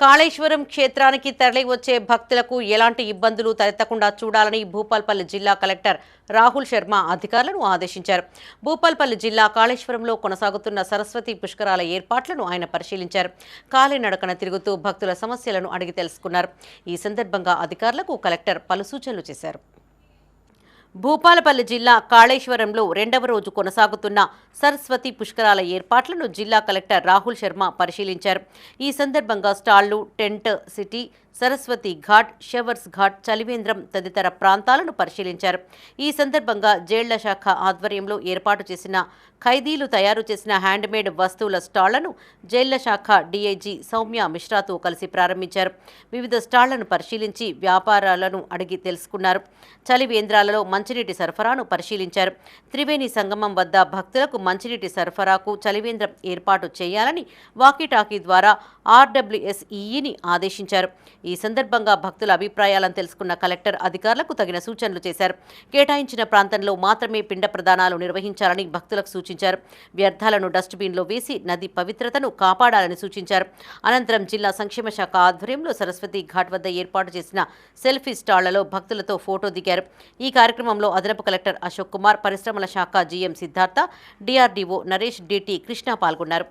కాళేశ్వరం క్షేత్రానికి తరలి వచ్చే భక్తులకు ఎలాంటి ఇబ్బందులు తలెత్తకుండా చూడాలని భూపాల్పల్లి జిల్లా కలెక్టర్ రాహుల్ శర్మ అధికారులను ఆదేశించారు. భూపాల్పల్లి జిల్లా కాళేశ్వరంలో కొనసాగుతున్న సరస్వతి పుష్కరాల ఏర్పాట్లను ఆయన పరిశీలించారు. కాలినడకన తిరుగుతూ భక్తుల సమస్యలను అడిగి తెలుసుకున్నారు. ఈ సందర్భంగా అధికారులకు కలెక్టర్ పలు సూచనలు చేశారు. భూపాలపల్లి జిల్లా కాళేశ్వరంలో రెండవ రోజు కొనసాగుతున్న సరస్వతి పుష్కరాల ఏర్పాట్లను జిల్లా కలెక్టర్ రాహుల్ శర్మ పరిశీలించారు. ఈ సందర్భంగా స్టాళ్ళు tent city Saraswati Ghat showers ghat చలివేంద్రం తదితర ప్రాంతాలను పరిశీలించారు. ఈ సందర్భంగా జైళ్ళ శాఖ ఆధ్వర్యంలో ఏర్పాటు చేసిన ఖైదీలు తయారు చేసిన హ్యాండ్మేడ్ వస్తువుల స్టాళ్ళను జైళ్ళ శాఖ డీఐజీ సౌమ్య మిశ్రాతో కలిసి ప్రారంభించారు. వివిధ స్టాళ్ళను పరిశీలించి వ్యాపారాలను అడిగి తెలుసుకున్నారు. చలివేంద్రాలలో మంచినీటి సరఫరాను పరిశీలించారు. త్రివేణి సంగమం వద్ద భక్తులకు మంచినీటి సరఫరాకు చలివేంద్రం ఏర్పాటు చేయాలని వాకీటాకీ ద్వారా ఆర్డబ్ల్యూఎస్ఈని ఆదేశించారు. ఈ సందర్భంగా భక్తుల అభిప్రాయాలను తెలుసుకున్న కలెక్టర్ అధికారులకు తగిన సూచనలు చేశారు. కేటాయించిన ప్రాంతంలో మాత్రమే పిండ ప్రదానాలు నిర్వహించాలని భక్తులకు సూచించారు. వ్యర్థాలను డస్ట్బిన్లో వేసి నది పవిత్రతను కాపాడాలని సూచించారు. అనంతరం జిల్లా సంక్షేమ శాఖ ఆధ్వర్యంలో సరస్వతి ఘాట్ వద్ద ఏర్పాటు చేసిన సెల్ఫీ స్టాళ్ళలో భక్తులతో ఫోటో దిగారు. ఈ కార్యక్రమంలో అదనపు కలెక్టర్ అశోక్ కుమార్ పరిశ్రమల శాఖ GM Siddhartha DRDO Naresh DT Krishna పాల్గొన్నారు.